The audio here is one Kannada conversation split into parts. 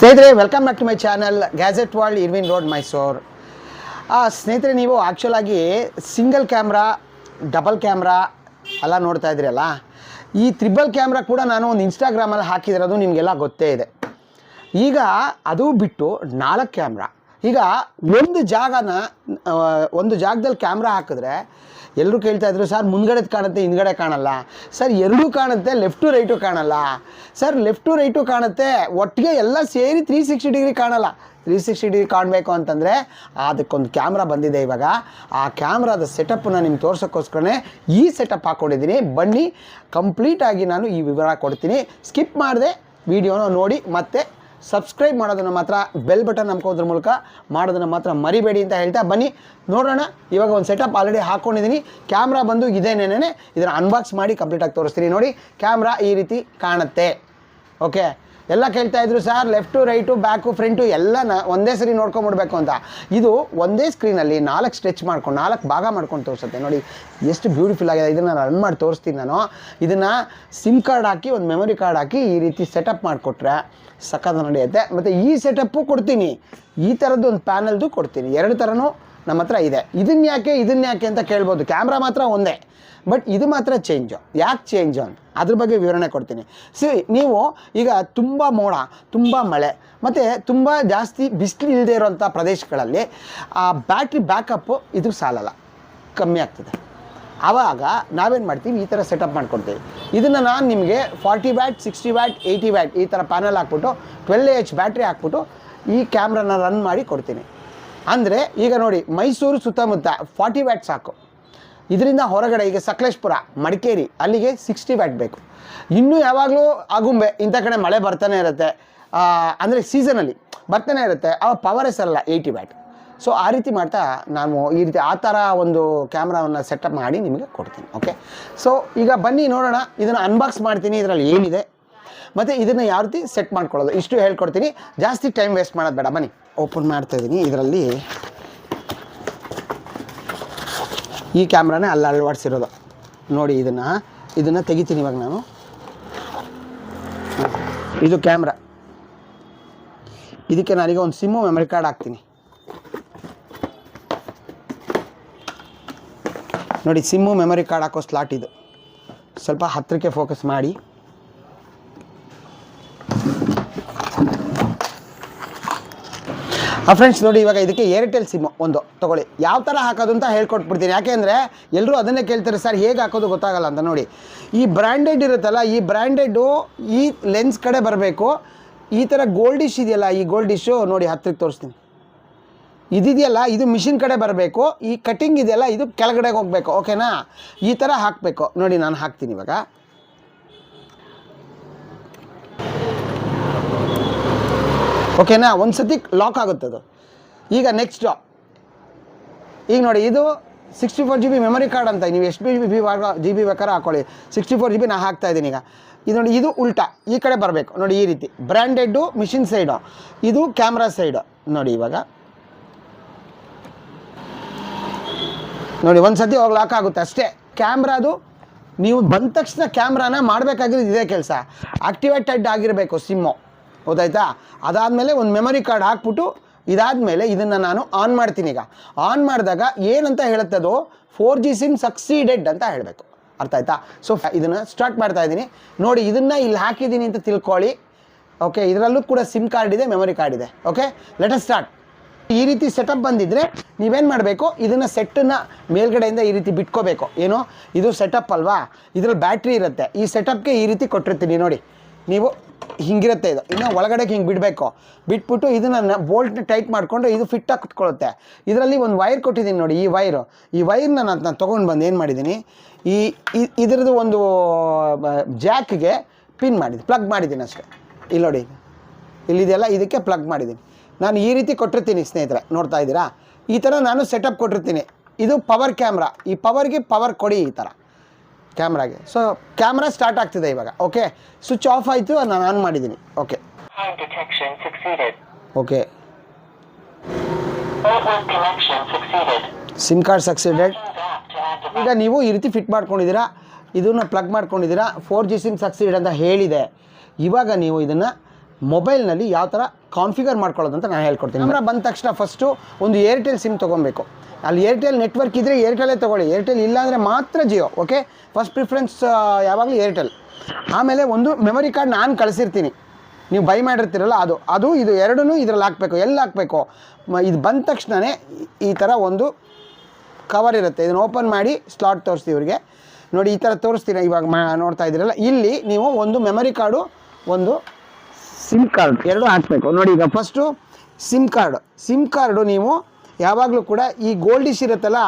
ಸ್ನೇಹಿತರೆ welcome back to my channel gadget world Irwin road Mysuru ಸ್ನೇಹಿತರೆ, ನೀವು ಆ್ಯಕ್ಚುಲಾಗಿ ಸಿಂಗಲ್ ಕ್ಯಾಮ್ರಾ ಡಬಲ್ ಕ್ಯಾಮ್ರಾ ಎಲ್ಲ ನೋಡ್ತಾ ಇದ್ದೀರಲ್ಲ? ಈ ತ್ರಿಬಲ್ ಕ್ಯಾಮ್ರಾ ಕೂಡ ನಾನು ಒಂದು ಇನ್ಸ್ಟಾಗ್ರಾಮಲ್ಲಿ ಹಾಕಿದಿರೋದು ನಿಮಗೆಲ್ಲ ಗೊತ್ತೇ ಇದೆ. ಈಗ ಅದು ಬಿಟ್ಟು ನಾಲ್ಕು ಕ್ಯಾಮ್ರಾ ಈಗ ಒಂದು ಜಾಗನ ಒಂದು ಜಾಗದಲ್ಲಿ ಕ್ಯಾಮ್ರಾ ಹಾಕಿದ್ರೆ ಎಲ್ಲರೂ ಕೇಳ್ತಾ ಇದ್ರು, ಸರ್, ಮುಂದ್ಗಡೆದು ಕಾಣುತ್ತೆ, ಹಿಂದ್ಗಡೆ ಕಾಣಲ್ಲ. ಸರ್, ಎರಡೂ ಕಾಣುತ್ತೆ, ಲೆಫ್ಟು ರೈಟು ಕಾಣಲ್ಲ. ಸರ್, ಲೆಫ್ಟು ರೈಟು ಕಾಣುತ್ತೆ, ಒಟ್ಟಿಗೆ ಎಲ್ಲ ಸೇರಿ ತ್ರೀ ಸಿಕ್ಸ್ಟಿ ಡಿಗ್ರಿ ಕಾಣಲ್ಲ. ತ್ರೀ ಸಿಕ್ಸ್ಟಿ ಡಿಗ್ರಿ ಕಾಣಬೇಕು ಅಂತಂದರೆ, ಅದಕ್ಕೊಂದು ಕ್ಯಾಮ್ರಾ ಬಂದಿದೆ ಇವಾಗ. ಆ ಕ್ಯಾಮ್ರಾದ ಸೆಟಪ್ನ ನಿಮ್ಗೆ ತೋರ್ಸೋಕ್ಕೋಸ್ಕರನೇ ಈ ಸೆಟಪ್ ಹಾಕ್ಕೊಂಡಿದ್ದೀನಿ ಬನ್ನಿ ಕಂಪ್ಲೀಟಾಗಿ ನಾನು ಈ ವಿವರ ಕೊಡ್ತೀನಿ. ಸ್ಕಿಪ್ ಮಾಡಿದೆ, ವಿಡಿಯೋನ ನೋಡಿ, ಮತ್ತೆ ಸಬ್ಸ್ಕ್ರೈಬ್ ಮಾಡೋದನ್ನು ಮಾತ್ರ ಬೆಲ್ ಬಟನ್ ನಂಬ್ಕೋದ್ರ ಮೂಲಕ ಮಾಡೋದನ್ನು ಮಾತ್ರ ಮರಿಬೇಡಿ ಅಂತ ಹೇಳ್ತಾ ಬನ್ನಿ. ನೋಡೋಣ, ಇವಾಗ ಒಂದು ಸೆಟಪ್ ಆಲ್ರೆಡಿ ಹಾಕ್ಕೊಂಡಿದ್ದೀನಿ ಕ್ಯಾಮ್ರಾ ಬಂದು ಇದೇನೇನೇ ಇದನ್ನು ಅನ್ಬಾಕ್ಸ್ ಮಾಡಿ ಕಂಪ್ಲೀಟಾಗಿ ತೋರಿಸ್ತೀನಿ ನೋಡಿ. ಕ್ಯಾಮ್ರಾ ಈ ರೀತಿ ಕಾಣುತ್ತೆ. ಓಕೆ ಎಲ್ಲ ಕೇಳ್ತಾ ಇದ್ರು, sir left right back front ಎಲ್ಲ ಒಂದೇ ಸರಿ ನೋಡ್ಕೊಂಬಿಡ್ಬೇಕು ಅಂತ. ಇದು ಒಂದೇ ಸ್ಕ್ರೀನಲ್ಲಿ ನಾಲ್ಕು ಸ್ಟ್ರೆಚ್ ಮಾಡ್ಕೊಂಡು, ನಾಲ್ಕು ಭಾಗ ಮಾಡ್ಕೊಂಡು ತೋರಿಸುತ್ತೆ. ನೋಡಿ, ಎಷ್ಟು ಬ್ಯೂಟಿಫುಲ್ ಆಗಿದೆ. ಇದನ್ನು ನಾನು ರನ್ ಮಾಡಿ ತೋರಿಸ್ತೀನಿ ನಾನು. ಇದನ್ನು ಸಿಮ್ ಕಾರ್ಡ್ ಹಾಕಿ, ಒಂದು ಮೆಮೊರಿ ಕಾರ್ಡ್ ಹಾಕಿ ಈ ರೀತಿ ಸೆಟಪ್ ಮಾಡಿಕೊಟ್ರೆ ಸಕ್ಕತ್ತು ನಡೆಯುತ್ತೆ. ಮತ್ತು ಈ ಸೆಟಪ್ಪು ಕೊಡ್ತೀನಿ. ಈ ಥರದ್ದು ಒಂದು ಪ್ಯಾನಲ್ದು ಕೊಡ್ತೀನಿ. ಎರಡು ಥರನೂ ನಮ್ಮ ಹತ್ರ ಇದೆ. ಇದನ್ನ ಯಾಕೆ ಇದನ್ನ ಯಾಕೆ ಅಂತ ಕೇಳ್ಬೋದು. ಕ್ಯಾಮ್ರಾ ಮಾತ್ರ ಒಂದೇ. ಬಟ್ ಇದು ಮಾತ್ರ ಚೇಂಜು ಯಾಕೆ ಚೇಂಜು ಅಂತ ಅದ್ರ ಬಗ್ಗೆ ವಿವರಣೆ ಕೊಡ್ತೀನಿ. ಸಿ ನೀವು ಈಗ ತುಂಬ ಮೋಡ, ತುಂಬ ಮಳೆ, ಮತ್ತು ತುಂಬ ಜಾಸ್ತಿ ಬಿಸಿಲು ಇಲ್ಲದೆ ಇರೋಂಥ ಪ್ರದೇಶಗಳಲ್ಲಿ, ಆ ಬ್ಯಾಟ್ರಿ ಬ್ಯಾಕಪ್ಪು ಇದು ಸಾಲಲ್ಲ. ಕಮ್ಮಿ ಆಗ್ತದೆ. ಆವಾಗ ನಾವೇನು ಮಾಡ್ತೀವಿ? ಈ ಥರ ಸೆಟಪ್ ಮಾಡ್ಕೊಡ್ತೀವಿ. ಇದನ್ನು ನಾನು ನಿಮಗೆ forty watt sixty watt eighty watt ಈ ಥರ ಪ್ಯಾನಲ್ ಹಾಕ್ಬಿಟ್ಟು ಟ್ವೆಲ್ ಎಚ್ ಬ್ಯಾಟ್ರಿ ಹಾಕ್ಬಿಟ್ಟು ಈ ಕ್ಯಾಮ್ರಾನ ರನ್ ಮಾಡಿ ಕೊಡ್ತೀನಿ. ಅಂದರೆ ಈಗ ನೋಡಿ ಮೈಸೂರು ಸುತ್ತಮುತ್ತ ಫಾರ್ಟಿ ವ್ಯಾಟ್ ಸಾಕು. ಇದರಿಂದ ಹೊರಗಡೆ ಈಗ ಸಕಲೇಶ್ಪುರ, ಮಡಿಕೇರಿ, ಅಲ್ಲಿಗೆ ಸಿಕ್ಸ್ಟಿ ವ್ಯಾಟ್ ಬೇಕು. ಇನ್ನೂ ಯಾವಾಗಲೂ ಆಗುಂಬೆ, ಇಂಥ ಕಡೆ ಮಳೆ ಬರ್ತಾನೆ ಇರುತ್ತೆ. ಅಂದರೆ ಸೀಸನಲ್ಲಿ ಬರ್ತಾನೆ ಇರುತ್ತೆ ಆ ಪವರ್ ಹೆಸರಲ್ಲ ಏಯ್ಟಿ ವ್ಯಾಟ್. ಸೊ ಆ ರೀತಿ ಮಾಡ್ತಾ ನಾನು ಈ ರೀತಿ ಆ ಥರ ಒಂದು ಕ್ಯಾಮ್ರಾವನ್ನು ಸೆಟಪ್ ಮಾಡಿ ನಿಮಗೆ ಕೊಡ್ತೀನಿ ಓಕೆ ಸೊ ಈಗ ಬನ್ನಿ ನೋಡೋಣ, ಇದನ್ನು ಅನ್ಬಾಕ್ಸ್ ಮಾಡ್ತೀನಿ, ಇದರಲ್ಲಿ ಏನಿದೆ? ಮತ್ತು ಇದನ್ನು ಯಾವ ರೀತಿ ಸೆಟ್ ಮಾಡ್ಕೊಳ್ಳೋದು? ಇಷ್ಟು ಹೇಳ್ಕೊಡ್ತೀನಿ. ಜಾಸ್ತಿ ಟೈಮ್ ವೇಸ್ಟ್ ಮಾಡೋದು ಬೇಡ. ಬನ್ನಿ. ಓಪನ್ ಮಾಡ್ತಾ ಇದ್ದೀನಿ ಇದರಲ್ಲಿ ಈ ಕ್ಯಾಮ್ರಾನೇ ಅಲ್ಲಿ ಅಳವಡಿಸಿರೋದು. ನೋಡಿ ಇದನ್ನು. ಇದನ್ನು ತೆಗಿತೀನಿ ಇವಾಗ ನಾನು. ಇದು ಕ್ಯಾಮ್ರಾ ಇದಕ್ಕೆ ನಾನೀಗ ಒಂದು ಸಿಮ್ಮು ಮೆಮರಿ ಕಾರ್ಡ್ ಹಾಕ್ತೀನಿ. ನೋಡಿ ಸಿಮ್ಮು ಮೆಮೊರಿ ಕಾರ್ಡ್ ಹಾಕೋ ಸ್ಲಾಟ್ ಇದು. ಸ್ವಲ್ಪ ಹತ್ತಿರಕ್ಕೆ ಫೋಕಸ್ ಮಾಡಿ. ಫ್ರೆಂಡ್ಸ್ ನೋಡಿ, ಇವಾಗ ಇದಕ್ಕೆ ಏರ್ಟೆಲ್ ಸಿಮ್ ಒಂದು ತೊಗೊಳ್ಳಿ. ಯಾವ ಥರ ಹಾಕೋದು ಅಂತ ಹೇಳ್ಕೊಟ್ಬಿಡ್ತೀನಿ. ಯಾಕೆಂದರೆ ಎಲ್ಲರೂ ಅದನ್ನೇ ಕೇಳ್ತಾರೆ, ಸರ್, ಹೇಗೆ ಹಾಕೋದು ಗೊತ್ತಾಗಲ್ಲ ಅಂತ ನೋಡಿ. ಈ ಬ್ರ್ಯಾಂಡೆಡ್ ಇರುತ್ತಲ್ಲ, ಈ ಬ್ರ್ಯಾಂಡೆಡು ಈ ಲೆನ್ಸ್ ಕಡೆ ಬರಬೇಕು. ಈ ಥರ ಗೋಲ್ಡ್ ಇದೆಯಲ್ಲ, ಈ ಗೋಲ್ಡ್ ನೋಡಿ ಹತ್ತಿರಕ್ಕೆ ತೋರಿಸ್ತೀನಿ. ಇದಿದೆಯಲ್ಲ, ಇದು ಮಿಷಿನ್ ಕಡೆ ಬರಬೇಕು. ಈ ಕಟಿಂಗ್ ಇದೆಯಲ್ಲ, ಇದು ಕೆಳಗಡೆಗೆ ಹೋಗಬೇಕು. ಓಕೆನಾ ಈ ಥರ ಹಾಕಬೇಕು. ನೋಡಿ, ನಾನು ಹಾಕ್ತೀನಿ ಇವಾಗ. ಓಕೆನಾ? ಒಂದು ಸತಿ ಲಾಕ್ ಆಗುತ್ತೆ ಅದು. ಈಗ ನೆಕ್ಸ್ಟ್ ಈಗ ನೋಡಿ, ಇದು sixty four G B memory card ಅಂತ. ನೀವು ಎಷ್ಟು ಬಿ ಬಿ ಜಿ ಬಿ ಬೇಕಾದ್ರೆ ಹಾಕೊಳ್ಳಿ. ಸಿಕ್ಸ್ಟಿ ಫೋರ್ ಜಿ ಬಿ ನಾ ಹಾಕ್ತಾ ಇದ್ದೀನಿ ಈಗ. ಇದು ನೋಡಿ, ಇದು ಉಲ್ಟಾ. ಈ ಕಡೆ ಬರಬೇಕು. ನೋಡಿ, ಈ ರೀತಿ. ಬ್ರ್ಯಾಂಡೆಡ್ಡು ಮಿಷಿನ್ ಸೈಡು ಇದು ಕ್ಯಾಮ್ರಾ ಸೈಡು ನೋಡಿ, ಇವಾಗ. ನೋಡಿ, ಒಂದು ಸತಿ ಹೋಗಿ ಲಾಕ್ ಆಗುತ್ತೆ ಅಷ್ಟೇ. ಕ್ಯಾಮ್ರಾದು ನೀವು ಬಂದ ತಕ್ಷಣ ಕ್ಯಾಮ್ರಾನ ಮಾಡಬೇಕಾಗಿರೋದು ಇದೇ ಕೆಲಸ. ಆಕ್ಟಿವೇಟೆಡ್ ಆಗಿರಬೇಕು ಸಿಮ್ಮು ಗೊತ್ತಾಯ್ತಾ? ಅದಾದಮೇಲೆ ಒಂದು ಮೆಮೊರಿ ಕಾರ್ಡ್ ಹಾಕ್ಬಿಟ್ಟು ಇದಾದಮೇಲೆ ಇದನ್ನು ನಾನು ಆನ್ ಮಾಡ್ತೀನಿ ಈಗ. ಆನ್ ಮಾಡಿದಾಗ ಏನಂತ ಹೇಳುತ್ತೆ ಅದು ಫೋರ್ ಜಿ ಸಿಮ್ ಸಕ್ಸೀಡೆಡ್ ಅಂತ ಹೇಳಬೇಕು. ಅರ್ಥ ಆಯ್ತಾ? ಸೊ ಇದನ್ನು ಸ್ಟಾರ್ಟ್ ಮಾಡ್ತಾ ಇದ್ದೀನಿ. ನೋಡಿ, ಇದನ್ನು ಇಲ್ಲಿ ಹಾಕಿದ್ದೀನಿ ಅಂತ ತಿಳ್ಕೊಳ್ಳಿ. ಓಕೆ ಇದರಲ್ಲೂ ಕೂಡ ಸಿಮ್ ಕಾರ್ಡ್ ಇದೆ ಮೆಮೊರಿ ಕಾರ್ಡ್ ಇದೆ. ಓಕೆ ಲೆಟ್ ಅಸ್ ಸ್ಟಾರ್ಟ್ ಈ ರೀತಿ ಸೆಟಪ್ ಬಂದಿದ್ದರೆ ನೀವೇನು ಮಾಡಬೇಕು? ಇದನ್ನು ಸೆಟ್ಟನ್ನು ಮೇಲ್ಗಡೆಯಿಂದ ಈ ರೀತಿ ಬಿಟ್ಕೋಬೇಕು. ಏನು? ಇದು ಸೆಟಪ್ ಅಲ್ವಾ? ಇದ್ರಲ್ಲಿ ಬ್ಯಾಟ್ರಿ ಇರುತ್ತೆ. ಈ ಸೆಟಪ್ಗೆ ಈ ರೀತಿ ಕೊಟ್ಟಿರ್ತೀನಿ ನೋಡಿ. ನೀವು ಹಿಂಗಿರುತ್ತೆ ಇದು. ಇನ್ನು ಒಳಗಡೆಗೆ ಹಿಂಗೆ ಬಿಡಬೇಕು. ಬಿಟ್ಬಿಟ್ಟು ಇದನ್ನು ಬೋಲ್ಟ್ನ ಟೈಟ್ ಮಾಡಿಕೊಂಡು ಇದು ಫಿಟ್ಟಾಗಿ ಕುತ್ಕೊಳ್ಳುತ್ತೆ ಇದರಲ್ಲಿ ಒಂದು ವೈರ್ ಕೊಟ್ಟಿದ್ದೀನಿ ನೋಡಿ, ಈ ವೈರು. ಈ ವೈರ್ನ ನಾನು ನಾನು ತೊಗೊಂಡು ಬಂದು ಏನು ಮಾಡಿದ್ದೀನಿ ಈ ಇದರದ್ದು ಒಂದು ಜಾಕ್ಗೆ ಪಿನ್ ಮಾಡಿದ್ದೀನಿ ಪ್ಲಗ್ ಮಾಡಿದ್ದೀನಿ ಅಷ್ಟೇ. ಇಲ್ಲಿ ನೋಡಿ. ಇಲ್ಲಿದೆಲ್ಲ ಇದಕ್ಕೆ ಪ್ಲಗ್ ಮಾಡಿದ್ದೀನಿ ನಾನು ಈ ರೀತಿ ಕೊಟ್ಟಿರ್ತೀನಿ ಸ್ನೇಹಿತರೆ, ನೋಡ್ತಾ ಇದ್ದೀರಾ? ಈ ಥರ ನಾನು ಸೆಟಪ್ ಕೊಟ್ಟಿರ್ತೀನಿ. ಇದು ಪವರ್ ಕ್ಯಾಮ್ರಾ. ಈ ಪವರ್ಗೆ ಪವರ್ ಕೊಡಿ ಈ ಥರ ಕ್ಯಾಮ್ರಾಗೆ ಸೊ ಕ್ಯಾಮ್ರಾ ಸ್ಟಾರ್ಟ್ ಆಗ್ತಿದೆ ಇವಾಗ ಓಕೆ ಸ್ವಿಚ್ ಆಫ್ ಆಯಿತು ನಾನು ಆನ್ ಮಾಡಿದ್ದೀನಿ okay. Okay. SIM card succeeded. ಈಗ ನೀವು ಈ ರೀತಿ ಫಿಟ್ ಮಾಡ್ಕೊಂಡಿದ್ದೀರಾ ಇದನ್ನು ಪ್ಲಗ್ ಮಾಡ್ಕೊಂಡಿದ್ದೀರಾ ಫೋರ್ ಜಿ ಸಿಮ್ ಸಕ್ಸೀಡ್ ಅಂತ ಹೇಳಿದೆ ಇವಾಗ ನೀವು ಇದನ್ನು ಮೊಬೈಲ್ನಲ್ಲಿ ಯಾವ ಥರ ಕಾನ್ಫಿಗರ್ ಮಾಡ್ಕೊಳ್ಳೋದು ಅಂತ ನಾನು ಹೇಳ್ಕೊಡ್ತೀನಿ. ಕ್ಯಾಮ್ರಾ ಬಂದ ತಕ್ಷಣ ಫಸ್ಟು ಒಂದು ಏರ್ಟೆಲ್ ಸಿಮ್ ತೊಗೊಬೇಕು ಅಲ್ಲಿ ಏರ್ಟೆಲ್ ನೆಟ್ವರ್ಕ್ ಇದ್ದರೆ ಏರ್ಟೆಲೇ ತೊಗೊಳ್ಳಿ. ಏರ್ಟೆಲ್ ಇಲ್ಲಾಂದರೆ ಮಾತ್ರ ಜಿಯೋ ಓಕೆ ಫಸ್ಟ್ ಪ್ರಿಫ್ರೆನ್ಸ್ ಯಾವಾಗಲೂ ಏರ್ಟೆಲ್ ಆಮೇಲೆ ಒಂದು ಮೆಮೊರಿ ಕಾರ್ಡ್ ನಾನು ಕಳಿಸಿರ್ತೀನಿ. ನೀವು ಬೈ ಮಾಡಿರ್ತೀರಲ್ಲ ಅದು. ಅದು ಇದು ಎರಡೂ ಇದ್ರಲ್ಲಿ ಹಾಕಬೇಕು. ಎಲ್ಲಿ ಹಾಕಬೇಕು? ಇದು ಬಂದ ತಕ್ಷಣವೇ ಈ ಥರ ಒಂದು ಕವರ್ ಇರುತ್ತೆ. ಇದನ್ನು ಓಪನ್ ಮಾಡಿ ಸ್ಲಾಟ್ ತೋರಿಸ್ತೀವಿ ಇವರಿಗೆ. ನೋಡಿ ಈ ಥರ ತೋರಿಸ್ತೀನಿ. ಇವಾಗ ಮಾ ನೋಡ್ತಾ ಇದ್ದೀರಲ್ಲ. ಇಲ್ಲಿ ನೀವು ಒಂದು ಮೆಮೊರಿ ಕಾರ್ಡು ಒಂದು ಸಿಮ್ ಕಾರ್ಡ್ ಎರಡು ಹಾಕಬೇಕು. ನೋಡಿ ಈಗ first SIM card SIM card ನೀವು ಯಾವಾಗಲೂ ಕೂಡ ಈ ಗೋಲ್ಡಿಶ್ ಇರುತ್ತಲ್ಲ,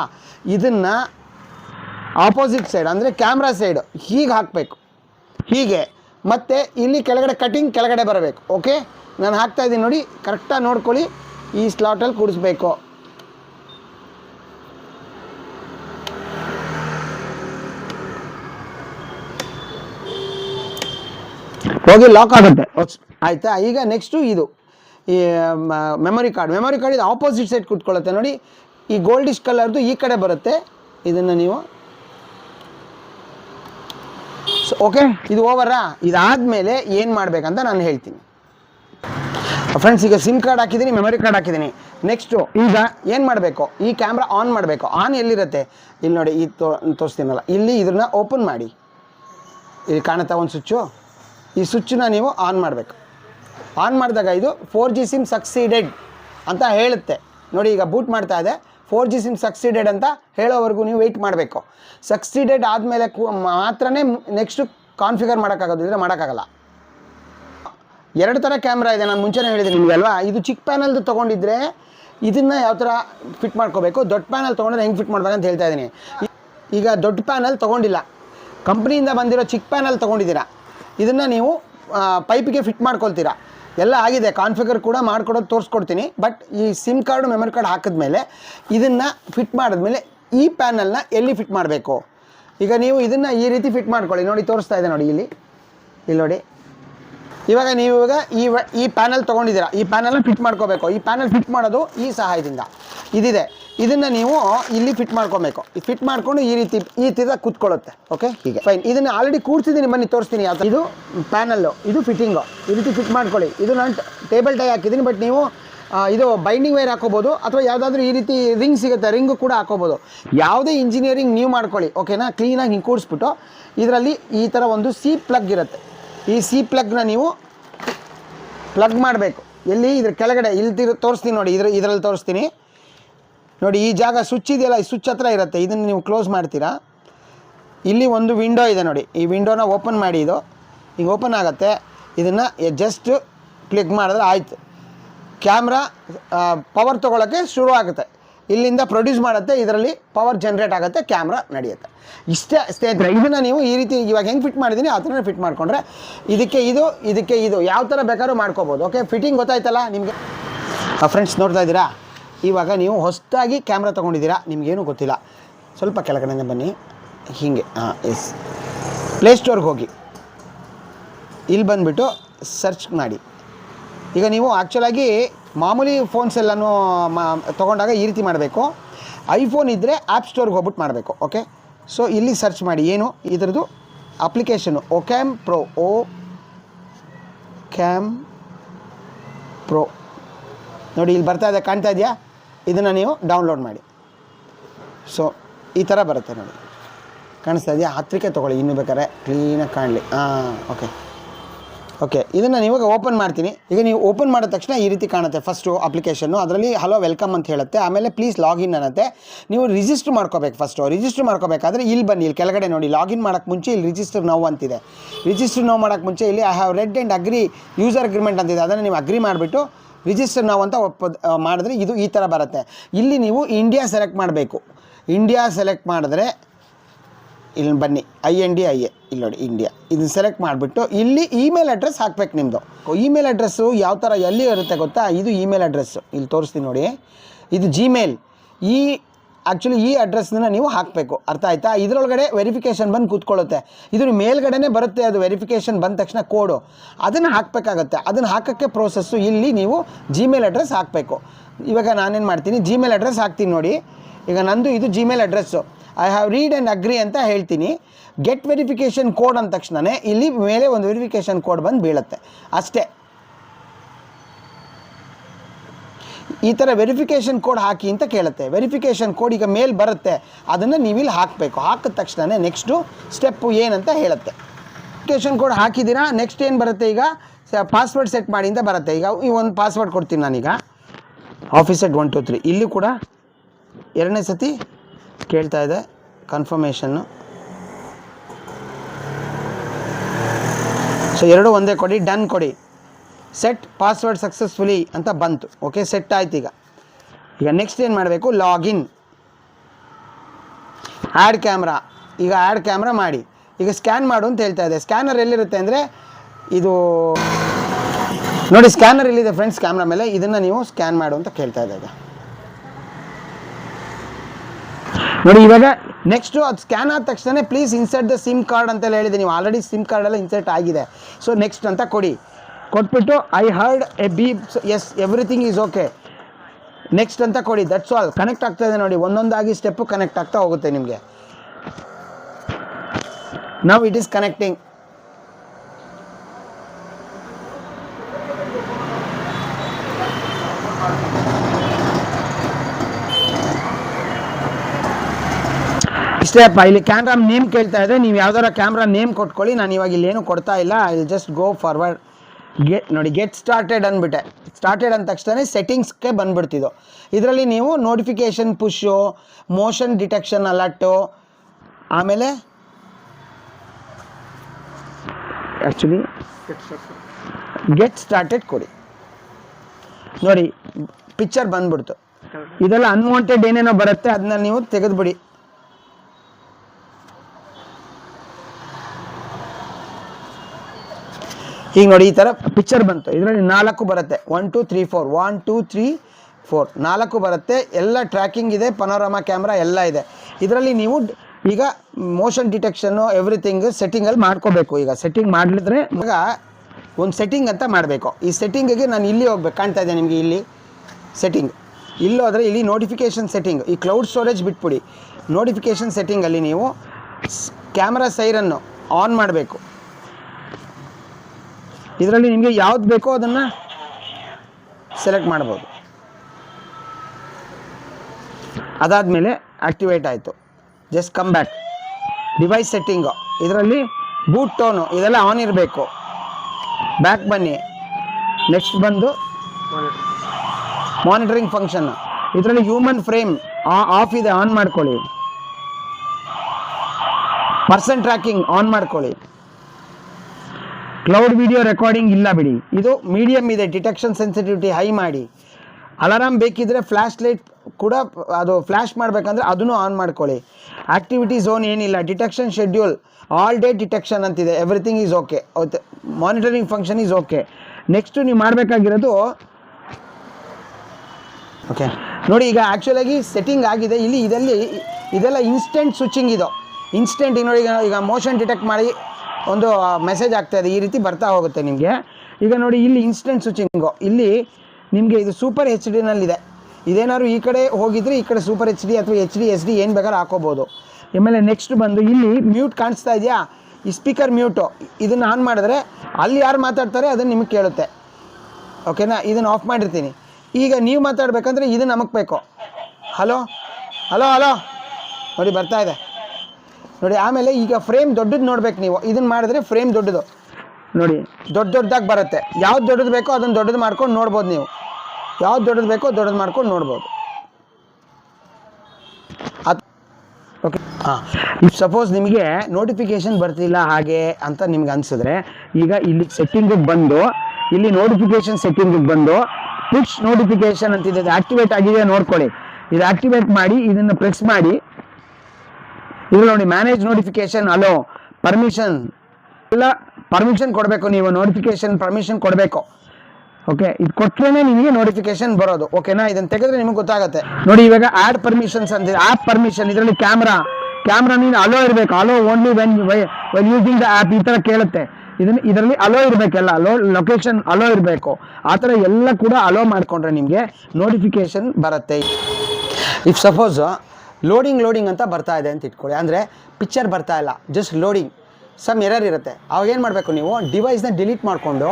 ಇದನ್ನು ಆಪೋಸಿಟ್ ಸೈಡ್ ಅಂದರೆ ಕ್ಯಾಮ್ರಾ ಸೈಡ್ ಹೀಗೆ ಹಾಕಬೇಕು. ಹೀಗೆ. ಮತ್ತು ಇಲ್ಲಿ ಕೆಳಗಡೆ ಕಟಿಂಗ್ ಕೆಳಗಡೆ ಬರಬೇಕು. ಓಕೆ ನಾನು ಹಾಕ್ತಾ ಇದ್ದೀನಿ ನೋಡಿ. ಕರೆಕ್ಟಾಗಿ ನೋಡ್ಕೊಳ್ಳಿ. ಈ ಸ್ಲಾಟಲ್ಲಿ ಕೂಡಿಸ್ಬೇಕು. ಹೋಗಿ ಲಾಕ್ ಆಗುತ್ತೆ. ಆಯಿತಾ? ಈಗ ನೆಕ್ಸ್ಟು ಇದು. ಈ ಮೆಮೊರಿ ಕಾರ್ಡ್ ಮೆಮೊರಿ ಕಾರ್ಡ್ ಇದು ಆಪೋಸಿಟ್ ಸೈಡ್ ಕುತ್ಕೊಳ್ಳುತ್ತೆ ನೋಡಿ. ಈ ಗೋಲ್ಡಿಶ್ ಕಲರ್ದು ಈ ಕಡೆ ಬರುತ್ತೆ. ಇದನ್ನು ನೀವು ಓಕೆ ಇದು ಓವರಾ ಇದಾದಮೇಲೆ ಏನು ಮಾಡಬೇಕಂತ ನಾನು ಹೇಳ್ತೀನಿ. ಫ್ರೆಂಡ್ಸ್ ಈಗ ಸಿಮ್ ಕಾರ್ಡ್ ಹಾಕಿದ್ದೀನಿ ಮೆಮೊರಿ ಕಾರ್ಡ್ ಹಾಕಿದ್ದೀನಿ ನೆಕ್ಸ್ಟು ಈಗ ಏನು ಮಾಡಬೇಕು? ಈ ಕ್ಯಾಮ್ರಾ ಆನ್ ಮಾಡಬೇಕು. ಆನ್ ಎಲ್ಲಿರುತ್ತೆ? ಇಲ್ಲಿ ನೋಡಿ, ಈ ತೋ, ತೋರಿಸ್ತೀನಲ್ಲ. ಇಲ್ಲಿ ಇದನ್ನ ಓಪನ್ ಮಾಡಿ. ಇಲ್ಲಿ ಕಾಣುತ್ತಾ ಒಂದು ಸ್ವಿಚ್ಚು ಈ ಸ್ವಿಚ್ಚನ್ನ ನೀವು ಆನ್ ಮಾಡಬೇಕು. ಆನ್ ಮಾಡಿದಾಗ ಇದು ಫೋರ್ ಜಿ ಸಿಮ್ ಸಕ್ಸೀಡೆಡ್ ಅಂತ ಹೇಳುತ್ತೆ. ನೋಡಿ, ಈಗ ಬೂಟ್ ಮಾಡ್ತಾ ಇದೆ. ಫೋರ್ ಜಿ ಸಿಮ್ ಸಕ್ಸೀಡೆಡ್ ಅಂತ ಹೇಳೋವರೆಗೂ ನೀವು ವೆಯ್ಟ್ ಮಾಡಬೇಕು. ಸಕ್ಸೀಡೆಡ್ ಆದಮೇಲೆ ಮಾತ್ರ ನೆಕ್ಸ್ಟು ಕಾನ್ಫಿಗರ್ ಮಾಡೋಕ್ಕಾಗೋದು ಇದ್ರೆ ಮಾಡೋಕ್ಕಾಗಲ್ಲ. ಎರಡು ಥರ ಕ್ಯಾಮ್ರಾ ಇದೆ, ನಾನು ಮುಂಚೆನೇ ಹೇಳಿದ್ದೀನಿ ನಿಮಗೆ ಅಲ್ವಾ? ಇದು ಚಿಕ್ಕ ಪ್ಯಾನಲ್ದು ತೊಗೊಂಡಿದ್ರೆ ಇದನ್ನು ಯಾವ ಥರ ಫಿಟ್ ಮಾಡ್ಕೋಬೇಕು? ದೊಡ್ಡ ಪ್ಯಾನಲ್ ತೊಗೊಂಡ್ರೆ ಹೆಂಗೆ ಫಿಟ್ ಮಾಡ್ಬೇಕು ಅಂತ ಹೇಳ್ತಾ ಇದ್ದೀನಿ. ಈಗ ದೊಡ್ಡ ಪ್ಯಾನಲ್ ತೊಗೊಂಡಿಲ್ಲ. ಕಂಪ್ನಿಯಿಂದ ಬಂದಿರೋ ಚಿಕ್ಕ ಪ್ಯಾನಲ್ ತೊಗೊಂಡಿದ್ದೀರಾ. ಇದನ್ನು ನೀವು ಪೈಪಿಗೆ ಫಿಟ್ ಮಾಡ್ಕೊಳ್ತೀರಾ. ಎಲ್ಲ ಆಗಿದೆ. ಕಾನ್ಫಿಗರ್ ಕೂಡ ಮಾಡ್ಕೊಡೋದು ತೋರಿಸ್ಕೊಡ್ತೀನಿ. ಬಟ್ ಈ ಸಿಮ್ ಕಾರ್ಡು ಮೆಮೊರಿ ಕಾರ್ಡ್ ಹಾಕಿದ್ಮೇಲೆ ಇದನ್ನು ಫಿಟ್ ಮಾಡಿದ್ಮೇಲೆ ಈ ಪ್ಯಾನಲ್ನ ಎಲ್ಲಿ ಫಿಟ್ ಮಾಡಬೇಕು? ಈಗ ನೀವು ಇದನ್ನು ಈ ರೀತಿ ಫಿಟ್ ಮಾಡ್ಕೊಳ್ಳಿ. ನೋಡಿ, ತೋರಿಸ್ತಾ ಇದೆ ನೋಡಿ ಇಲ್ಲಿ. ಇಲ್ಲಿ ನೋಡಿ. ಇವಾಗ ನೀವು ಇವಾಗ ಈ ಈ ಪ್ಯಾನಲ್ ತೊಗೊಂಡಿದ್ದೀರಾ. ಈ ಪ್ಯಾನಲ್ನ ಫಿಟ್ ಮಾಡ್ಕೋಬೇಕು. ಈ ಪ್ಯಾನಲ್ ಫಿಟ್ ಮಾಡೋದು ಈ ಸಹಾಯದಿಂದ. ಇದಿದೆ. ಇದನ್ನು ನೀವು ಇಲ್ಲಿ ಫಿಟ್ ಮಾಡ್ಕೊಬೇಕು. ಫಿಟ್ ಮಾಡ್ಕೊಂಡು ಈ ರೀತಿ ಈ ತೀರ ಕೂತ್ಕೊಳ್ಳುತ್ತೆ. ಓಕೆ ಹೀಗೆ. ಫೈನ್ ಇದನ್ನು ಆಲ್ರೆಡಿ ಕೂಡ್ಸಿದ್ದೀನಿ ಬನ್ನಿ ತೋರಿಸ್ತೀನಿ. ಯಾವ ಇದು ಪ್ಯಾನಲ್ಲು ಇದು ಫಿಟ್ಟಿಂಗು ಈ ರೀತಿ ಫಿಟ್ ಮಾಡ್ಕೊಳ್ಳಿ. ಇದು ನಾನು ಟೇಬಲ್ ಟೈ ಹಾಕಿದ್ದೀನಿ ಬಟ್ ನೀವು ಇದು ಬೈಂಡಿಂಗ್ ವೈರ್ ಹಾಕೋಬೋದು ಅಥವಾ ಯಾವುದಾದ್ರೂ ಈ ರೀತಿ ರಿಂಗ್ ಸಿಗುತ್ತೆ ರಿಂಗ್ ಕೂಡ ಹಾಕೋಬೋದು ಯಾವುದೇ ಇಂಜಿನಿಯರಿಂಗ್ ನೀವು ಮಾಡ್ಕೊಳ್ಳಿ ಓಕೆನಾ ಕ್ಲೀನಾಗಿ ಹಿಂಗೆ ಕೂಡಿಸ್ಬಿಟ್ಟು ಇದರಲ್ಲಿ ಈ ಥರ ಒಂದು ಸಿ ಪ್ಲಗ್ ಇರುತ್ತೆ. ಈ ಸಿ ಪ್ಲಗ್ನ ನೀವು ಪ್ಲಗ್ ಮಾಡಬೇಕು. ಎಲ್ಲಿ? ಇದ್ರ ಕೆಳಗಡೆ. ಇಲ್ಲಿ ತೋರಿಸ್ತೀನಿ ನೋಡಿ. ಇದ್ರ ಇದರಲ್ಲಿ ತೋರಿಸ್ತೀನಿ. ನೋಡಿ, ಈ ಜಾಗ ಸ್ವಿಚ್ ಇದೆಯಲ್ಲ ಈ ಸ್ವಿಚ್ ಹತ್ರ ಇರುತ್ತೆ, ಇದನ್ನು ನೀವು ಕ್ಲೋಸ್ ಮಾಡ್ತೀರಾ? ಇಲ್ಲಿ ಒಂದು ವಿಂಡೋ ಇದೆ ನೋಡಿ, ಈ ವಿಂಡೋನ ಓಪನ್ ಮಾಡಿ ಇದು. ಈಗ ಓಪನ್ ಆಗುತ್ತೆ, ಇದನ್ನು ಜಸ್ಟ್ ಕ್ಲಿಕ್ ಮಾಡಿದ್ರೆ ಆಯಿತು. ಕ್ಯಾಮ್ರಾ ಪವರ್ ತೊಗೊಳಕ್ಕೆ ಶುರು ಆಗುತ್ತೆ. ಇಲ್ಲಿಂದ ಪ್ರೊಡ್ಯೂಸ್ ಮಾಡುತ್ತೆ, ಇದರಲ್ಲಿ ಪವರ್ ಜನ್ರೇಟ್ ಆಗುತ್ತೆ ಕ್ಯಾಮ್ರಾ ನಡೆಯುತ್ತೆ. ಇಷ್ಟೇ ಸ್ನೇಹಿತರೆ ಇದನ್ನು ನೀವು ಈ ರೀತಿ ಇವಾಗ ಹೆಂಗೆ ಫಿಟ್ ಮಾಡಿದ್ದೀನಿ ಆ ಥರನೇ ಫಿಟ್ ಮಾಡಿಕೊಂಡ್ರೆ ಇದಕ್ಕೆ ಇದು ಇದಕ್ಕೆ ಇದು, ಯಾವ ಥರ ಬೇಕಾದ್ರೂ ಮಾಡ್ಕೋಬೋದು ಓಕೆ ಫಿಟ್ಟಿಂಗ್ ಗೊತ್ತಾಯ್ತಲ್ಲ ನಿಮಗೆ? ಫ್ರೆಂಡ್ಸ್ ನೋಡ್ತಾ ಇದ್ದೀರಾ? ಇವಾಗ ನೀವು ಹೊಸದಾಗಿ ಕ್ಯಾಮ್ರಾ ತೊಗೊಂಡಿದ್ದೀರಾ? ನಿಮಗೇನು ಗೊತ್ತಿಲ್ಲ. ಸ್ವಲ್ಪ ಕೆಳಗಡೆ ಬನ್ನಿ. ಹೀಗೆ ಹಾಂ ಎಸ್. ಪ್ಲೇಸ್ಟೋರ್ಗೆ ಹೋಗಿ. ಇಲ್ಲಿ ಬಂದುಬಿಟ್ಟು ಸರ್ಚ್ ಮಾಡಿ. ಈಗ ನೀವು ಆ್ಯಕ್ಚುಲಾಗಿ ಮಾಮೂಲಿ ಫೋನ್ಸ್ ಎಲ್ಲನೂ, ಮಾ, ತೊಗೊಂಡಾಗ ಈ ರೀತಿ ಮಾಡಬೇಕು. ಐಫೋನ್ ಇದ್ದರೆ ಆ್ಯಪ್ ಸ್ಟೋರ್ಗೆ ಹೋಗ್ಬಿಟ್ಟು ಮಾಡಬೇಕು ಓಕೆ ಸೊ ಇಲ್ಲಿ ಸರ್ಚ್ ಮಾಡಿ. ಏನು? ಇದ್ರದ್ದು application O cam pro O cam pro ನೋಡಿ, ಇಲ್ಲಿ ಬರ್ತಾ ಇದೆ, ಕಾಣ್ತಾ ಇದೆಯಾ? ಇದನ್ನು ನೀವು ಡೌನ್ಲೋಡ್ ಮಾಡಿ. ಸೊ ಈ ಥರ ಬರುತ್ತೆ ನೋಡಿ. ಕಾಣಿಸ್ತಾ ಇದೆಯಾ? ಹತ್ತಿರಕ್ಕೆ ತೊಗೊಳ್ಳಿ. ಇನ್ನೂ ಬೇಕಾದ್ರೆ ಕ್ಲೀನಾಗಿ ಕಾಣಲಿ. ಹಾಂ ಓಕೆ ಓಕೆ ಇದನ್ನು ನೀವು ಓಪನ್ ಮಾಡ್ತೀನಿ. ಈಗ ನೀವು ಓಪನ್ ಮಾಡಿದ ತಕ್ಷಣ ಈ ರೀತಿ ಕಾಣುತ್ತೆ ಫಸ್ಟು ಅಪ್ಲಿಕೇಶನ್ನು ಅದರಲ್ಲಿ ಹಲೋ ವೆಲ್ಕಮ್ ಅಂತ ಹೇಳುತ್ತೆ. ಆಮೇಲೆ ಪ್ಲೀಸ್ ಲಾಗಿನ್ ಅನ್ನತ್ತೆ. ನೀವು ರಿಜಿಸ್ಟರ್ ಮಾಡ್ಕೋಬೇಕು ಫಸ್ಟು ರಿಜಿಸ್ಟರ್ ಮಾಡ್ಕೋಬೇಕಾದ್ರೆ ಇಲ್ಲಿ ಬನ್ನಿ. ಇಲ್ಲಿ ಕೆಳಗಡೆ ನೋಡಿ. ಲಾಗಿನ್ ಮಾಡೋಕ್ಕೆ ಮುಂಚೆ ಇಲ್ಲಿ ರಿಜಿಸ್ಟರ್ ನೋವು ಅಂತಿದೆ. ರಿಜಿಸ್ಟರ್ ನೋವು ಮಾಡೋಕ್ಕೆ ಮುಂಚೆ ಇಲ್ಲಿ I have read and agree user agreement ಅಂತಿದೆ. ಅದನ್ನು ನೀವು ಅಗ್ರಿ ಮಾಡಿಬಿಟ್ಟು ರಿಜಿಸ್ಟರ್ ನಾವು ಅಂತ ಮಾಡಿದ್ರೆ ಇದು ಈ ಥರ ಬರುತ್ತೆ. ಇಲ್ಲಿ ನೀವು ಇಂಡಿಯಾ ಸೆಲೆಕ್ಟ್ ಮಾಡಬೇಕು. ಇಂಡಿಯಾ ಸೆಲೆಕ್ಟ್ ಮಾಡಿದ್ರೆ, ಇಲ್ಲಿ ಬನ್ನಿ I N D I A ಇಲ್ಲಿ ನೋಡಿ ಇಂಡಿಯಾ ಇದನ್ನ ಸೆಲೆಕ್ಟ್ ಮಾಡಿಬಿಟ್ಟು ಇಲ್ಲಿ ಇಮೇಲ್ ಅಡ್ರೆಸ್ ಹಾಕ್ಬೇಕು ನಿಮ್ಮದು ಇಮೇಲ್ ಅಡ್ರೆಸ್ಸು ಯಾವ ಥರ ಎಲ್ಲಿ ಇರುತ್ತೆ ಗೊತ್ತಾ? ಇದು ಇಮೇಲ್ ಅಡ್ರೆಸ್ಸು ಇಲ್ಲಿ ತೋರಿಸ್ತೀನಿ ನೋಡಿ. ಇದು ಜಿಮೇಲ್ ಈ ಆ್ಯಕ್ಚುಲಿ ಈ ಅಡ್ರೆಸ್ನ ನೀವು ಹಾಕಬೇಕು. ಅರ್ಥ ಆಯ್ತಾ? ಇದರೊಳಗಡೆ ವೆರಿಫಿಕೇಷನ್ ಬಂದು ಕೂತ್ಕೊಳ್ಳುತ್ತೆ. ಇದು ಮೇಲ್ಗಡೆನೇ ಬರುತ್ತೆ ಅದು ವೆರಿಫಿಕೇಷನ್ ಬಂದ ತಕ್ಷಣ ಕೋಡು ಅದನ್ನು ಹಾಕಬೇಕಾಗತ್ತೆ. ಅದನ್ನು ಹಾಕೋಕ್ಕೆ ಪ್ರೋಸೆಸ್ಸು ಇಲ್ಲಿ ನೀವು ಜಿಮೇಲ್ ಅಡ್ರೆಸ್ ಹಾಕಬೇಕು. ಇವಾಗ ನಾನೇನು ಮಾಡ್ತೀನಿ? ಜಿಮೇಲ್ ಅಡ್ರೆಸ್ ಹಾಕ್ತೀನಿ ನೋಡಿ. ಈಗ ನಂದು ಇದು Gmail address I have read and agree ಅಂತ ಹೇಳ್ತೀನಿ. ಗೆಟ್ ವೆರಿಫಿಕೇಷನ್ ಕೋಡ್ ಅಂದ ತಕ್ಷಣವೇ ಇಲ್ಲಿ ಮೇಲೆ ಒಂದು ವೆರಿಫಿಕೇಷನ್ ಕೋಡ್ ಬಂದು ಬೀಳುತ್ತೆ. ಅಷ್ಟೇ. ಈ ಥರ ವೆರಿಫಿಕೇಷನ್ ಕೋಡ್ ಹಾಕಿ ಅಂತ ಕೇಳುತ್ತೆ. ವೆರಿಫಿಕೇಷನ್ ಕೋಡ್ ಈಗ ಮೇಲ್ ಬರುತ್ತೆ. ಅದನ್ನು ನೀವಿಲ್ಲಿ ಹಾಕಬೇಕು. ಹಾಕಿದ ತಕ್ಷಣವೇ ನೆಕ್ಸ್ಟು ಸ್ಟೆಪ್ಪು ಏನಂತ ಹೇಳುತ್ತೆ. ವೆರಿಫಿಕೇಷನ್ ಕೋಡ್ ಹಾಕಿದ್ದೀರಾ? ನೆಕ್ಸ್ಟ್ ಏನು ಬರುತ್ತೆ ಈಗ? ಪಾಸ್ವರ್ಡ್ ಸೆಟ್ ಮಾಡಿ ಅಂತ ಬರುತ್ತೆ. ಈಗ ಈ ಒಂದು ಪಾಸ್ವರ್ಡ್ ಕೊಡ್ತೀನಿ ನಾನೀಗ. Office at one two three ಇಲ್ಲಿ ಕೂಡ ಎರಡನೇ ಸತಿ ಕೇಳ್ತಾ ಇದೆ. ಕನ್ಫರ್ಮೇಷನ್ನು ಸೊ ಎರಡು ಒಂದೇ ಕೊಡಿ. ಡನ್ ಕೊಡಿ. ಸೆಟ್ ಪಾಸ್ವರ್ಡ್ ಸಕ್ಸಸ್ಫುಲಿ ಅಂತ ಬಂತು. ಓಕೆ ಸೆಟ್ ಆಯ್ತು ಈಗ. ಈಗ ನೆಕ್ಸ್ಟ್ ಏನು ಮಾಡಬೇಕು? ಲಾಗಿನ್ ಆ್ಯಡ್ ಕ್ಯಾಮ್ರಾ ಈಗ ಆ್ಯಡ್ ಕ್ಯಾಮ್ರಾ ಮಾಡಿ. ಈಗ ಸ್ಕ್ಯಾನ್ ಮಾಡು ಅಂತ ಹೇಳ್ತಾ ಇದೆ. ಸ್ಕ್ಯಾನರ್ ಎಲ್ಲಿರುತ್ತೆ ಅಂದರೆ ಇದು ನೋಡಿ ಸ್ಕ್ಯಾನರ್ ಎಲ್ಲಿದೆ ಫ್ರೆಂಡ್ಸ್ ಕ್ಯಾಮ್ರಾ ಮೇಲೆ. ಇದನ್ನು ನೀವು ಸ್ಕ್ಯಾನ್ ಮಾಡು ಅಂತ ಕೇಳ್ತಾ ಇದೆ ನೋಡಿ, ಇವಾಗ ನೆಕ್ಸ್ಟು ಅದು ಸ್ಕ್ಯಾನ್ ಆದ ತಕ್ಷಣ please insert the SIM card ಅಂತೆಲ್ಲ ಹೇಳಿದೆ ನೀವು ಆಲ್ರೆಡಿ ಸಿಮ್ ಕಾರ್ಡೆಲ್ಲ ಇನ್ಸರ್ಟ್ ಆಗಿದೆ. ಸೊ ನೆಕ್ಸ್ಟ್ ಅಂತ ಕೊಡಿ. ಕೊಟ್ಬಿಟ್ಟು I heard a B S everything is okay next ಅಂತ ಕೊಡಿ ದಟ್ಸ್ ಆಲ್ ಕನೆಕ್ಟ್ ಆಗ್ತಾ ಇದೆ ನೋಡಿ, ಒಂದೊಂದಾಗಿ ಸ್ಟೆಪ್ಪು ಕನೆಕ್ಟ್ ಆಗ್ತಾ ಹೋಗುತ್ತೆ ನಿಮಗೆ. ನಾವು ಇಟ್ ಈಸ್ ಕನೆಕ್ಟಿಂಗ್ ಇಷ್ಟೇ ಅಪ್ಪ, ಇಲ್ಲಿ ಕ್ಯಾಮ್ರಾ ನೇಮ್ ಕೇಳ್ತಾ ಇದೆ. ನೀವು ಯಾವ್ದಾರ ಕ್ಯಾಮ್ರಾ ನೇಮ್ ಕೊಟ್ಕೊಳ್ಳಿ. ನಾನು ಇವಾಗ ಇಲ್ಲಿ ಏನು ಕೊಡ್ತಾ ಇಲ್ಲ. I will just go forward get ನೋಡಿ ಗೆಟ್ ಸ್ಟಾರ್ಟೆಡ್ ಅಂದ್ಬಿಟ್ಟೆ. ಸ್ಟಾರ್ಟೆಡ್ ಅಂದ ತಕ್ಷಣ ಸೆಟ್ಟಿಂಗ್ಸ್ಗೆ ಬಂದುಬಿಡ್ತಿದ್ದು. ಇದರಲ್ಲಿ ನೀವು notification push motion detection alert ಆಮೇಲೆ ಆ್ಯಕ್ಚುಲಿ ಗೆಟ್ ಸ್ಟಾರ್ಟೆಡ್ ಕೊಡಿ. ನೋಡಿ ಪಿಕ್ಚರ್ ಬಂದ್ಬಿಡ್ತು. ಇದೆಲ್ಲ ಅನ್ವಾಂಟೆಡ್ ಏನೇನೋ ಬರುತ್ತೆ ಅದನ್ನ ನೀವು ತೆಗೆದುಬಿಡಿ. ಈಗ ನೋಡಿ, ಈ ಥರ ಪಿಕ್ಚರ್ ಬಂತು. ಇದರಲ್ಲಿ ನಾಲ್ಕು ಬರುತ್ತೆ. One two three four one two three four ನಾಲ್ಕು ಬರುತ್ತೆ. ಎಲ್ಲ ಟ್ರ್ಯಾಕಿಂಗ್ ಇದೆ ಪನೋರಾಮಾ ಕ್ಯಾಮ್ರಾ ಎಲ್ಲ ಇದೆ. ಇದರಲ್ಲಿ ನೀವು ಈಗ ಮೋಷನ್ ಡಿಟೆಕ್ಷನ್ನು ಎವ್ರಿಥಿಂಗ್ ಸೆಟ್ಟಿಂಗಲ್ಲಿ ಮಾಡ್ಕೋಬೇಕು. ಈಗ ಸೆಟ್ಟಿಂಗ್ ಮಾಡಿದ್ರೆ ಈಗ ಒಂದು ಸೆಟ್ಟಿಂಗ್ ಅಂತ ಮಾಡಬೇಕು. ಈ ಸೆಟ್ಟಿಂಗಿಗೆ ನಾನು ಇಲ್ಲಿ ಹೋಗ್ಬೇಕು. ಕಾಣ್ತಾ ಇದೆ ನಿಮಗೆ ಇಲ್ಲಿ ಸೆಟ್ಟಿಂಗ್ ಇಲ್ಲೋದ್ರೆ ಇಲ್ಲಿ ನೋಟಿಫಿಕೇಷನ್ ಸೆಟ್ಟಿಂಗ್ ಈ ಕ್ಲೌಡ್ ಸ್ಟೋರೇಜ್ ಬಿಟ್ಬಿಡಿ. ನೋಟಿಫಿಕೇಷನ್ ಸೆಟ್ಟಿಂಗಲ್ಲಿ ನೀವು ಕ್ಯಾಮ್ರಾ ಸೈರನ್ನು ಆನ್ ಮಾಡಬೇಕು. ಇದರಲ್ಲಿ ನಿಮಗೆ ಯಾವ್ದು ಬೇಕೋ ಅದನ್ನು ಸೆಲೆಕ್ಟ್ ಮಾಡ್ಬೋದು. ಅದಾದಮೇಲೆ ಆ್ಯಕ್ಟಿವೇಟ್ ಆಯಿತು. Just come back device setting ಇದರಲ್ಲಿ ಬೂಟ್ ಟೋನು ಇದೆಲ್ಲ ಆನ್ ಇರಬೇಕು. ಬ್ಯಾಕ್ ಬನ್ನಿ. ನೆಕ್ಸ್ಟ್ ಬಂದು ಮಾನಿಟರಿಂಗ್ ಫಂಕ್ಷನ್ ಇದರಲ್ಲಿ ಹ್ಯೂಮನ್ ಫ್ರೇಮ್ ಆಫ್ ಇದೆ ಆನ್ ಮಾಡ್ಕೊಳ್ಳಿ. ಪರ್ಸನ್ ಟ್ರ್ಯಾಕಿಂಗ್ ಆನ್ ಮಾಡ್ಕೊಳ್ಳಿ. ಕ್ಲೌಡ್ ವಿಡಿಯೋ ರೆಕಾರ್ಡಿಂಗ್ ಇಲ್ಲ ಬಿಡಿ. ಇದು ಮೀಡಿಯಮ್ ಇದೆ ಡಿಟೆಕ್ಷನ್ ಸೆನ್ಸಿಟಿವಿಟಿ ಹೈ ಮಾಡಿ. ಅಲಾರಾಮ್ ಬೇಕಿದ್ರೆ ಫ್ಲ್ಯಾಶ್ ಲೈಟ್ ಕೂಡ ಅದು ಫ್ಲ್ಯಾಶ್ ಮಾಡಬೇಕಂದ್ರೆ ಅದನ್ನು ಆನ್ ಮಾಡ್ಕೊಳ್ಳಿ. ಆ್ಯಕ್ಟಿವಿಟಿ ಝೋನ್ ಏನಿಲ್ಲ detection schedule all day detection ಅಂತಿದೆ. Everything is okay monitoring function is okay next ನೀವು ಮಾಡಬೇಕಾಗಿರೋದು ಓಕೆ ನೋಡಿ ಈಗ ಆ್ಯಕ್ಚುಲಾಗಿ ಸೆಟ್ಟಿಂಗ್ ಆಗಿದೆ. ಇಲ್ಲಿ ಇದರಲ್ಲಿ ಇದೆಲ್ಲ ಇನ್ಸ್ಟೆಂಟ್ ಸ್ವಿಚಿಂಗ್ ಇದು. ಇನ್ಸ್ಟೆಂಟ್ ಈಗ ನೋಡಿ ಈಗ ಮೋಷನ್ ಡಿಟೆಕ್ಟ್ ಮಾಡಿ ಒಂದು ಮೆಸೇಜ್ ಆಗ್ತಾ ಇದೆ. ಈ ರೀತಿ ಬರ್ತಾ ಹೋಗುತ್ತೆ ನಿಮಗೆ. ಈಗ ನೋಡಿ, ಇಲ್ಲಿ ಇನ್ಸ್ಟೆಂಟ್ ಸ್ವಿಚಿಂಗು ಇಲ್ಲಿ ನಿಮಗೆ ಇದು ಸೂಪರ್ ಎಚ್ ಡಿನಲ್ಲಿದೆ ಇದೇನಾದ್ರು ಈ ಕಡೆ ಹೋಗಿದ್ರೆ ಈ ಕಡೆ ಸೂಪರ್ ಎಚ್ ಡಿ ಅಥವಾ ಎಚ್ ಡಿ ಎಸ್ ಡಿ ಏನು ಬೇಕಾದ್ರೂ ಹಾಕೋಬೋದು. ಆಮೇಲೆ ನೆಕ್ಸ್ಟ್ ಬಂದು ಇಲ್ಲಿ ಮ್ಯೂಟ್ ಕಾಣಿಸ್ತಾ ಇದೆಯಾ? ಈ ಸ್ಪೀಕರ್ ಮ್ಯೂಟು ಇದನ್ನು ಆನ್ ಮಾಡಿದ್ರೆ ಅಲ್ಲಿ ಯಾರು ಮಾತಾಡ್ತಾರೆ ಅದನ್ನು ನಿಮಗೆ ಕೇಳುತ್ತೆ. ಓಕೆನಾ ಇದನ್ನು ಆಫ್ ಮಾಡಿರ್ತೀನಿ. ಈಗ ನೀವು ಮಾತಾಡಬೇಕಂದ್ರೆ ಇದು ನಮಗೆ ಬೇಕು. ಹಲೋ ಹಲೋ ಹಲೋ ನೋಡಿ, ಬರ್ತಾ ಇದೆ. ನೋಡಿ ಆಮೇಲೆ ಈಗ ಫ್ರೇಮ್ ದೊಡ್ಡದು ನೋಡ್ಬೇಕು ನೀವು. ಇದನ್ನು ಮಾಡಿದ್ರೆ ಫ್ರೇಮ್ ದೊಡ್ಡದು. ನೋಡಿ. ದೊಡ್ಡ ದೊಡ್ಡದಾಗಿ ಬರುತ್ತೆ. ಯಾವ್ದು ದೊಡ್ಡದು ಬೇಕೋ ಅದನ್ನು ದೊಡ್ಡದು ಮಾಡ್ಕೊಂಡು ನೋಡ್ಬೋದು ನೀವು. ಯಾವ್ದು ದೊಡ್ಡದು ಬೇಕೋ ದೊಡ್ಡದು ಮಾಡ್ಕೊಂಡು ನೋಡ್ಬೋದು. ಅದು ಓಕೆ ಹಾಂ. ಇಫ್ ಸಪೋಸ್ ನಿಮಗೆ ನೋಟಿಫಿಕೇಶನ್ ಬರ್ತಿಲ್ಲ ಹಾಗೆ ಅಂತ ನಿಮ್ಗೆ ಅನಿಸಿದ್ರೆ ಈಗ ಇಲ್ಲಿ ಸೆಟ್ಟಿಂಗಿಗೆ ಬಂದು ಇಲ್ಲಿ ನೋಟಿಫಿಕೇಶನ್ ಸೆಟ್ಟಿಂಗಿಗೆ ಬಂದು ಪುಷ್ ನೋಟಿಫಿಕೇಶನ್ ಅಂತಿದೆ ಆಕ್ಟಿವೇಟ್ ಆಗಿದೆ ನೋಡ್ಕೊಳ್ಳಿ. ಇದು ಆಕ್ಟಿವೇಟ್ ಮಾಡಿ ಇದನ್ನು ಪ್ರೆಸ್ ಮಾಡಿ ಇದು ನೋಡಿ ಮ್ಯಾನೇಜ್ ನೋಟಿಫಿಕೇಶನ್ ಅಲೋ ಪರ್ಮಿಷನ್ ಎಲ್ಲ ಪರ್ಮಿಷನ್ ಕೊಡಬೇಕು ನೀವು ನೋಟಿಫಿಕೇಶನ್ ಪರ್ಮಿಷನ್ ಕೊಡಬೇಕು. ಓಕೆ ಇದು ಕೊಟ್ಟರೆ ನಿಮಗೆ ನೋಟಿಫಿಕೇಶನ್ ಬರೋದು. ಓಕೆನಾ ಇದನ್ನು ತೆಗೆದ್ರೆ ನಿಮಗೆ ಗೊತ್ತಾಗುತ್ತೆ. ನೋಡಿ, ಇವಾಗ ಆ್ಯಡ್ ಪರ್ಮಿಷನ್ಸ್ ಅಂತ ಆ್ಯಪ್ ಪರ್ಮಿಷನ್ ಇದರಲ್ಲಿ ಕ್ಯಾಮ್ರಾ ಕ್ಯಾಮ್ರಾ ನೀನು ಅಲೋ ಇರಬೇಕು. Allow only when when using the app ಈ ಥರ ಕೇಳುತ್ತೆ. ಇದನ್ನು, ಇದರಲ್ಲಿ ಅಲೋ ಇರಬೇಕೆಲ್ಲ. ಅಲೋ ಲೊಕೇಶನ್ ಅಲೋ ಇರಬೇಕು. ಆ ಥರ ಎಲ್ಲ ಕೂಡ ಅಲೋ ಮಾಡಿಕೊಂಡ್ರೆ ನಿಮಗೆ ನೋಟಿಫಿಕೇಶನ್ ಬರುತ್ತೆ. ಇಫ್ ಸಪೋಸ್ ಲೋಡಿಂಗ್ ಲೋಡಿಂಗ್ ಅಂತ ಬರ್ತಾ ಇದೆ ಅಂತ ಇಟ್ಕೊಳ್ಳಿ. ಅಂದರೆ ಪಿಕ್ಚರ್ ಬರ್ತಾ ಇಲ್ಲ. ಜಸ್ಟ್ ಲೋಡಿಂಗ್ ಸಮ್ ಎರರ್ ಇರುತ್ತೆ. ಅವಾಗ ಏನು ಮಾಡಬೇಕು ನೀವು? ಡಿವೈಸ್ನ ಡಿಲೀಟ್ ಮಾಡಿಕೊಂಡು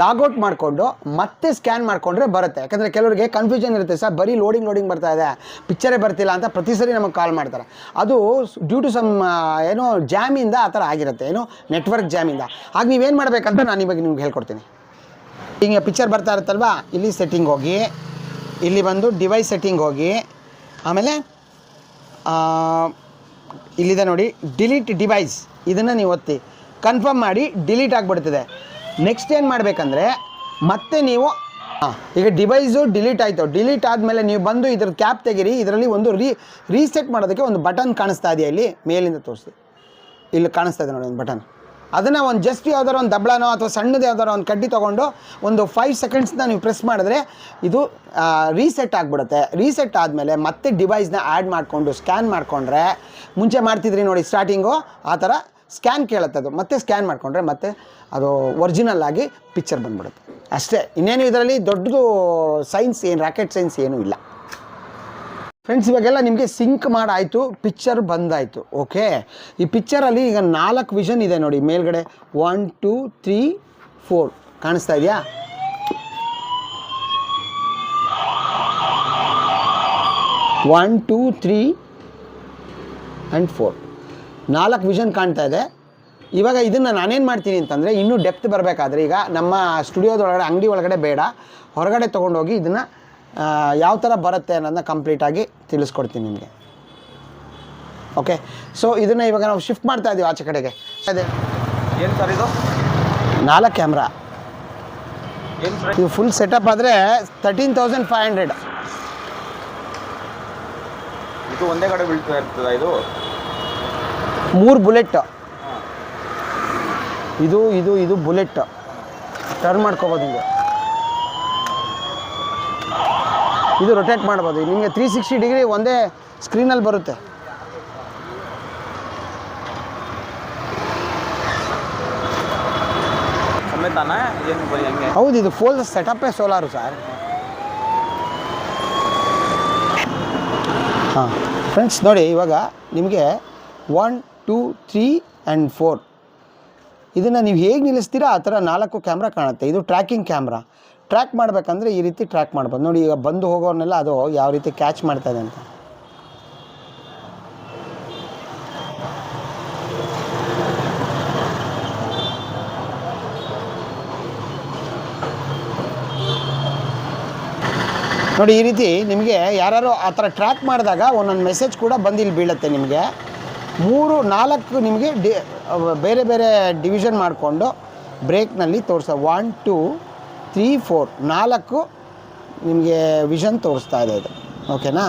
ಲಾಗೌಟ್ ಮಾಡಿಕೊಂಡು, ಮತ್ತೆ ಸ್ಕ್ಯಾನ್ ಮಾಡಿಕೊಂಡ್ರೆ ಬರುತ್ತೆ. ಯಾಕಂದರೆ ಕೆಲವರಿಗೆ ಕನ್ಫ್ಯೂಷನ್ ಇರುತ್ತೆ. ಸರ್, ಬರೀ ಲೋಡಿಂಗ್ ಲೋಡಿಂಗ್ ಬರ್ತಾ ಇದೆ. ಪಿಕ್ಚರೇ ಬರ್ತಿಲ್ಲ ಅಂತ ಪ್ರತಿ ಸರಿ ನಮಗೆ ಕಾಲ್ ಮಾಡ್ತಾರೆ. ಅದು ಡ್ಯೂ ಟು ಸಮ್ ಏನೋ ಜಾಮಿಂದ ಆ ಥರ ಆಗಿರುತ್ತೆ. ಏನೋ ನೆಟ್ವರ್ಕ್ ಜಾಮಿಂದ ಆಗ ನೀವೇನು ಮಾಡಬೇಕಂತ ನಾನು ಇವಾಗ ನಿಮ್ಗೆ ಹೇಳ್ಕೊಡ್ತೀನಿ. ಈಗ ಪಿಕ್ಚರ್ ಬರ್ತಾ ಇರುತ್ತಲ್ವಾ? ಇಲ್ಲಿ ಸೆಟ್ಟಿಂಗ್ ಹೋಗಿ, ಇಲ್ಲಿ ಬಂದು ಡಿವೈಸ್ ಸೆಟ್ಟಿಂಗ್ ಹೋಗಿ, ಆಮೇಲೆ ಇಲ್ಲಿದೆ ನೋಡಿ ಡಿಲೀಟ್ ಡಿವೈಸ್ ಇದನ್ನು ನೀವು ಒತ್ತಿ. ಕನ್ಫರ್ಮ್ ಮಾಡಿ ಡಿಲೀಟ್ ಆಗಿಬಿಡ್ತದೆ. ನೆಕ್ಸ್ಟ್ ಏನು ಮಾಡಬೇಕಂದ್ರೆ, ಮತ್ತೆ ನೀವು ಹಾಂ ಈಗ ಡಿವೈಸು ಡಿಲೀಟ್ ಆಯಿತು. ಡಿಲೀಟ್ ಆದಮೇಲೆ ನೀವು ಬಂದು ಇದ್ರ ಕ್ಯಾಪ್ ತೆಗೀರಿ. ಇದರಲ್ಲಿ ಒಂದು ರೀ ರೀಸೆಟ್ ಮಾಡೋದಕ್ಕೆ ಒಂದು ಬಟನ್ ಕಾಣಿಸ್ತಾ ಇದೆಯಾ ಇಲ್ಲಿ? ಮೇಲಿಂದ ತೋರಿಸಿ. ಇಲ್ಲಿ ಕಾಣಿಸ್ತಾ ಇದೆ ನೋಡಿ ಒಂದು ಬಟನ್ ಅದನ್ನು ಒಂದು ಜಸ್ಟ್ ಯಾವ್ದಾರು ಒಂದು ದಬ್ಳನೋ ಅಥವಾ ಸಣ್ಣದು ಯಾವ್ದಾರು ಒಂದು ಕಡ್ಡಿ ತೊಗೊಂಡು ಒಂದು ಫೈವ್ ಸೆಕೆಂಡ್ಸ್ನ ನೀವು ಪ್ರೆಸ್ ಮಾಡಿದ್ರೆ ಇದು ರೀಸೆಟ್ ಆಗಿಬಿಡುತ್ತೆ. ರೀಸೆಟ್ ಆದಮೇಲೆ ಮತ್ತೆ ಡಿವೈಸ್ನ ಆ್ಯಡ್ ಮಾಡಿಕೊಂಡು ಸ್ಕ್ಯಾನ್ ಮಾಡಿಕೊಂಡ್ರೆ, ಮುಂಚೆ ಮಾಡ್ತಿದ್ರಿ ನೋಡಿ ಸ್ಟಾರ್ಟಿಂಗು ಆ ಥರ ಸ್ಕ್ಯಾನ್ ಕೇಳುತ್ತೆ ಅದು. ಮತ್ತೆ ಸ್ಕ್ಯಾನ್ ಮಾಡಿಕೊಂಡ್ರೆ ಮತ್ತೆ ಅದು ಒರಿಜಿನಲ್ ಆಗಿ ಪಿಕ್ಚರ್ ಬಂದ್ಬಿಡುತ್ತೆ. ಅಷ್ಟೇ. ಇನ್ನೇನು ಇದರಲ್ಲಿ ದೊಡ್ಡದು ಸೈನ್ಸ್ ಏನು ರಾಕೆಟ್ ಸೈನ್ಸ್ ಏನೂ ಇಲ್ಲ. ಫ್ರೆಂಡ್ಸ್ ಇವಾಗೆಲ್ಲ ನಿಮಗೆ ಸಿಂಕ್ ಮಾಡಾಯಿತು ಪಿಕ್ಚರ್ ಬಂದಾಯಿತು ಓಕೆ ಈ ಪಿಕ್ಚರಲ್ಲಿ ಈಗ ನಾಲ್ಕು ವಿಷನ್ ಇದೆ ನೋಡಿ, ಮೇಲ್ಗಡೆ ಒನ್ ಟೂ ತ್ರೀ ಫೋರ್ ಕಾಣಿಸ್ತಾ ಇದೆಯಾ? One two three and four ನಾಲ್ಕು ವಿಷನ್ ಕಾಣ್ತಾ ಇದೆ. ಇವಾಗ ಇದನ್ನು ನಾನೇನು ಮಾಡ್ತೀನಿ ಅಂತಂದರೆ, ಇನ್ನೂ ಡೆಪ್ತ್ ಬರಬೇಕಾದ್ರೆ ಈಗ ನಮ್ಮ ಸ್ಟುಡಿಯೋದೊಳಗಡೆ ಅಂಗಡಿ ಒಳಗಡೆ ಬೇಡ. ಹೊರಗಡೆ ತೊಗೊಂಡೋಗಿ ಇದನ್ನು ಯಾವ ಥರ ಬರುತ್ತೆ ಅನ್ನೋದನ್ನ ಕಂಪ್ಲೀಟಾಗಿ ತಿಳಿಸ್ಕೊಡ್ತೀನಿ ನಿಮಗೆ. ಓಕೆ ಸೊ ಇದನ್ನು ಇವಾಗ ನಾವು ಶಿಫ್ಟ್ ಮಾಡ್ತಾ ಇದ್ದೀವಿ ಆಚೆ ಕಡೆಗೆ. ಅದೇ. ಏನು ಸರ್ ಇದು? ನಾಲ್ಕು ಕ್ಯಾಮ್ರಾ ಇದು ಫುಲ್ ಸೆಟಪ್ ಆದರೆ ತರ್ಟೀನ್ ತೌಸಂಡ್ ಫೈವ್ ಹಂಡ್ರೆಡ್ ಇದು ಒಂದೇ ಕಡೆ ಬೀಳ್ತಾ ಇರ್ತದ ಇದು? ಮೂರು ಬುಲೆಟ್. ಇದು ಇದು ಇದು ಬುಲೆಟ್. ಟರ್ನ್ ಮಾಡ್ಕೋಬೋದು ಹಿಂಗೆ ಇದು ರೊಟೇಟ್ ಮಾಡ್ಬೋದು. ನಿಮಗೆ ತ್ರೀ ಸಿಕ್ಸ್ಟಿ ಡಿಗ್ರಿ ಒಂದೇ ಸ್ಕ್ರೀನಲ್ಲಿ ಬರುತ್ತೆ. ಹೌದು ಇದು ಫೋಲ್ ಸೆಟಪ್ಪೇ ಸೋಲಾರು ಸರ್ ಹಾಂ. ಫ್ರೆಂಡ್ಸ್ ನೋಡಿ ಇವಾಗ ನಿಮಗೆ one two three and four ಇದನ್ನು ನೀವು ಹೇಗೆ ನಿಲ್ಲಿಸ್ತೀರಾ? ಆ ಥರ ನಾಲ್ಕು ಕ್ಯಾಮ್ರಾ ಕಾಣುತ್ತೆ. ಇದು ಟ್ರ್ಯಾಕಿಂಗ್ ಕ್ಯಾಮ್ರಾ ಟ್ರ್ಯಾಕ್ ಮಾಡಬೇಕಂದ್ರೆ ಈ ರೀತಿ ಟ್ರ್ಯಾಕ್ ಮಾಡ್ಬೋದು. ನೋಡಿ, ಈಗ ಬಂದು ಹೋಗೋರ್ನೆಲ್ಲ ಅದು ಯಾವ ರೀತಿ ಕ್ಯಾಚ್ ಮಾಡ್ತಾ ಇದೆ ಅಂತ. ನೋಡಿ, ಈ ರೀತಿ ನಿಮಗೆ ಯಾರು ಆ ಥರ ಟ್ರ್ಯಾಕ್ ಮಾಡಿದಾಗ ಒಂದೊಂದು ಮೆಸೇಜ್ ಕೂಡ ಬಂದು ಇಲ್ಲಿ ಬೀಳುತ್ತೆ ನಿಮಗೆ. ಮೂರು, ನಾಲ್ಕು ನಿಮಗೆ ಡಿ ಬೇರೆ ಬೇರೆ ಡಿವಿಷನ್ ಮಾಡಿಕೊಂಡು ಬ್ರೇಕ್ನಲ್ಲಿ ತೋರಿಸ. ಒನ್, ಟೂ ತ್ರೀ ಫೋರ್ ನಾಲ್ಕು ನಿಮಗೆ ವಿಷನ್ ತೋರಿಸ್ತಾ ಇದೆ ಇದು. ಓಕೆನಾ